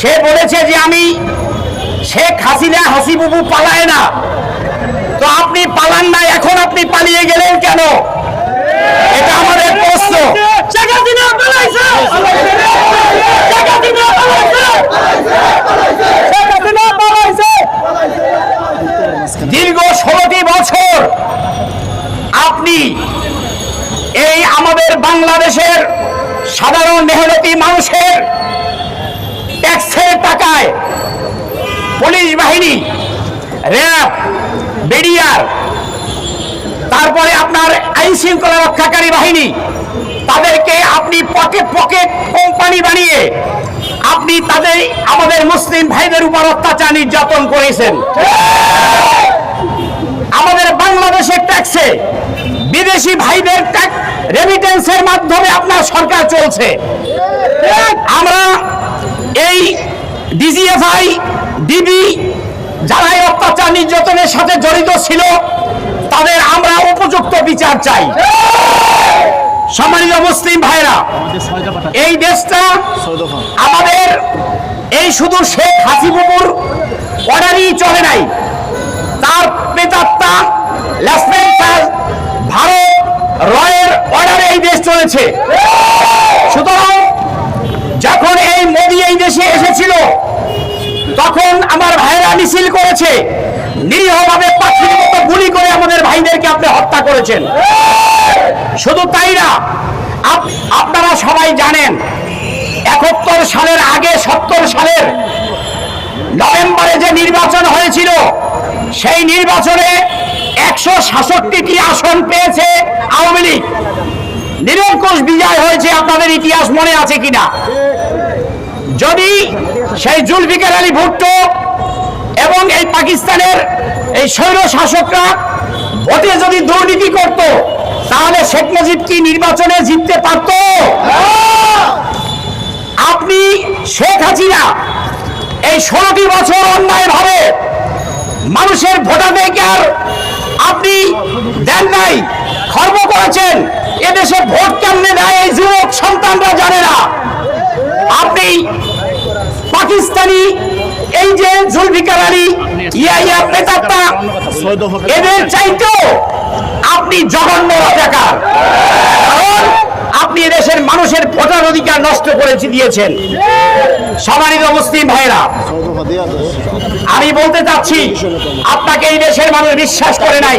সে বলেছে যে আমি শেখ হাসিনা হাসিবুবু পালায় না। তো আপনি পালান না এখন আপনি পালিয়ে গেলেন কেন? এটা আমাদের প্রশ্ন। শেখ হাসিনা পালাইছে শেখ হাসিনা পালাইছে শেখ হাসিনা পালাইছে দীর্ঘ ষোলোটি বছর আপনি এই আমাদের বাংলাদেশের সাধারণ মেহনতি মানুষের ট্যাক্সের টাকায় পুলিশ বাহিনী, র্যাব, বিডিআর, তারপরে আপনার আইন শৃঙ্খলা রক্ষাকারী বাহিনী, তাদেরকে আপনি পকেট পকেট কোম্পানি বানিয়ে আপনি তাদের, আমাদের মুসলিম ভাইদের উপর অত্যাচার নির্যাতন করেছেন। আমাদের বাংলাদেশের ট্যাক্সে বিদেশি ভাইদের ট্যাক্স রেমিটেন্সের মাধ্যমে আপনার সরকার চলছে। এই ডিজিএফআই ডিবি যারা এই অত্যাচার নির্যাতনের সাথে জড়িত ছিল, তাদের আমরা উপযুক্ত বিচার চাই। সম্মানিত মুসলিম ভাইরা, এই দেশটা আমাদের এই শুধু শেখ হাসিবুবুর অর্ডারই চলে নাই, তার লেফটেন্যান্ট ভারত রয়ের অর্ডারে এই দেশ চলেছে। সুতরাং যখন এই মোদী এই দেশে এসেছিল। তখন আমার ভাইরা মিছিল করেছে। নিরীহভাবে পাখির মতো গুলি করে আমাদের ভাইদেরকে আপনি হত্যা করেছেন। শুধু তাই না, আপ- আপনারা সবাই জানেন, একাত্তর সালের আগে, সত্তর সালের নভেম্বরে যে নির্বাচন হয়েছিল, সেই নির্বাচনে একশো সাতষট্টিটি আসন পেয়েছে আওয়ামী লীগ। নিরঙ্কুশ বিজয় হয়েছে, আপনাদের ইতিহাস মনে আছে কিনা? যদি সেই জুলফিকার আলী ভুট্টো এবং এই পাকিস্তানের এই স্বৈর শাসকরা ভোটে যদি দুর্নীতি করত, তাহলে শেখ মুজিব কি নির্বাচনে জিততে পারত? আপনি শেখ হাসিনা এই ষোলোটি বছর অন্যায় ভাবে মানুষের ভোটাধিকার আপনি দেন নাই, খর্ব করেছেন। এদেশে ভোট কেমনে দেয় এই যুবক সন্তানরা জানে না আপনি পাকিস্তানি এই যে আপনি জঘন্য রাজাকার আপনি এদেশের মানুষের ভোটার অধিকার নষ্ট করে দিয়েছেন। সমানিত মুসলিম ভাইরা আমি বলতে চাচ্ছি, আপনাকে এই দেশের মানুষ বিশ্বাস করে নাই।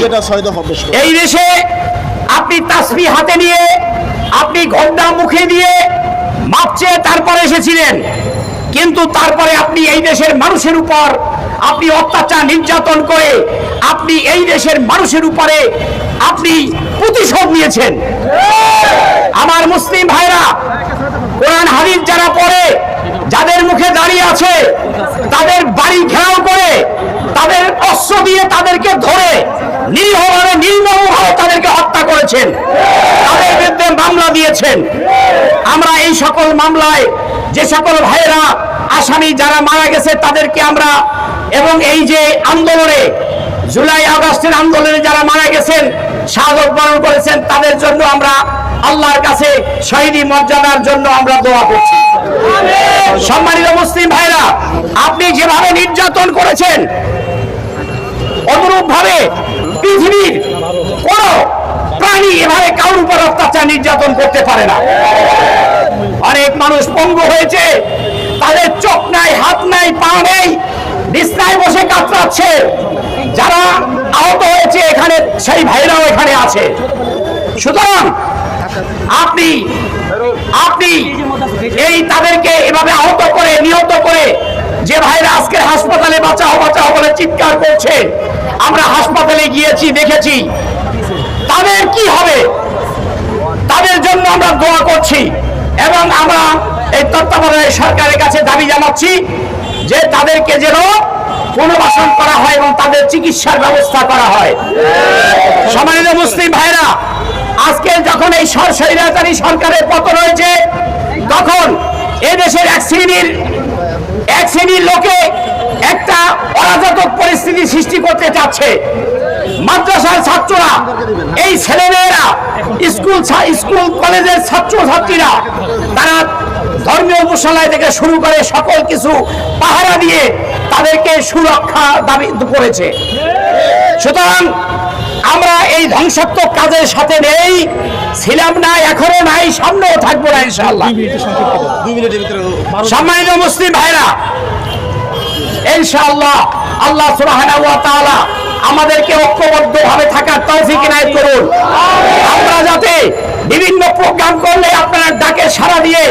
এই দেশে আপনি তাসবি হাতে নিয়ে, আপনি ঘণ্টা মুখে দিয়ে মাপচে তারপরে এসেছিলেন। কিন্তু তারপরে আপনি এই দেশের মানুষের উপর আপনি অত্যাচার, নির্যাতন করে আপনি এই দেশের মানুষের উপরে আপনি প্রতিশোধ নিয়েছেন। আমার মুসলিম ভাইরা, কোরআন, হাদিস যারা পড়ে, যাদের মুখে দাঁড়িয়ে আছে, তাদের বাড়ি ঘেরাও করে, তাদের অস্ত্র দিয়ে তাদেরকে ধরে, নিরীহভাবে, নির্মমভাবে তাদেরকে হত্যা করেছেন। তাদের বিরুদ্ধে মামলা দিয়েছেন। আমরা এই সকল মামলায় যে সকল ভাইয়েরা আসামি যারা মারা গেছে তাদেরকে আমরা এবং এই যে আন্দোলনে জুলাই আগস্টের আন্দোলনে যারা মারা গেছেন শাহাদত বরণ করেছেন, তাদের জন্য আমরা আল্লাহর কাছে শহীদি মর্যাদার জন্য আমরা দোয়া করছি। সম্মানিত মুসলিম ভাইরা আপনি যেভাবে নির্যাতন করেছেন অনুরূপ ভাবে পৃথিবীর কোন প্রাণী এভাবে কারোর উপর অত্যাচার নির্যাতন করতে পারে না। অনেক মানুষ পঙ্গু হয়েছে। তাদের চোখ নাই, হাত নাই, পা নেই বিছনায় বসে কাতরাচ্ছে। যারা আহত হয়েছে এখানে, সেই ভাইরাও এখানে আছে। সুতরাং আপনি আপনি এই তাদেরকে এভাবে আহত করে, নিহত করে যে ভাইরা আজকে হাসপাতালে বাঁচাও বাঁচাও বলে চিৎকার করছে, আমরা হাসপাতালে গিয়েছি, দেখেছি। তাদের কি হবে? তাদের জন্য আমরা দোয়া করছি এবং আমরা এই তত্ত্বাবধায়ক সরকারের কাছে দাবি জানাচ্ছি যে তাদেরকে যেন পুনর্বাসন করা হয় এবং তাদের চিকিৎসার ব্যবস্থা করা হয়। সম্মানিত মুসলিম ভাইরা আজকে যখন এই সরকারি সরকারের পতন হয়েছে, তখন এদেশের এক শ্রেণির এক শ্রেণির লোকে একটা অরাজক পরিস্থিতি সৃষ্টি করতে চাচ্ছে। মাদ্রাসার ছাত্ররা এই ছেলেমেয়েরা স্কুল স্কুল কলেজের ছাত্র ছাত্রীরা তারা ধর্মীয় উপাসনালয় থেকে শুরু করে সকল কিছু পাহারা দিয়ে তাদেরকে সুরক্ষা দাবি করেছে। সুতরাং আমরা এই ধ্বংসাত্মক কাজের সাথে নেই ছিলাম না এখনও নাই সামনেও থাকব না ইনশাআল্লাহ। দুই সম্মানিত মুসলিম ভাইরা ইনশাআল্লাহ আল্লাহ সুবহানাহু ওয়া তাআলা আমাদেরকে ঐক্যবদ্ধভাবে থাকার তৌফিক ইনায়েত করুন। আমরা যাতে বিভিন্ন প্রোগ্রাম করলে আপনারা ডাকে সাড়া দিয়ে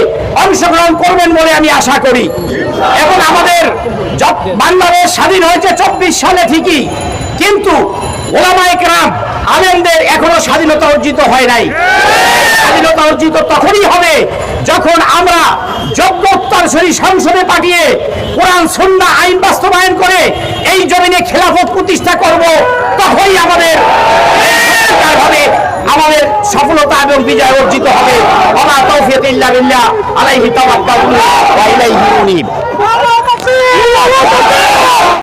অংশগ্রহণ করবেন বলে আমি আশা করি। এবং আমাদের বাংলাদেশ স্বাধীন হয়েছে চব্বিশ সালে ঠিকই, কিন্তু ওলামায়ে কেরাম আলেমদের এখনও স্বাধীনতা অর্জিত হয় নাই। অর্জিত তখনই হবে যখন আমরা যোগ্য উত্তরসূরি সংসদে পাঠিয়ে কোরআন সন্ধ্যা আইন বাস্তবায়ন করে এই জমিনে খেলাফত প্রতিষ্ঠা করব, তখনই আমাদের আমাদের সফলতা এবং বিজয় অর্জিত হবে। ওমা তৌফিক ইল্লা বিল্লাহ, আলাইহি তাওয়াক্কালু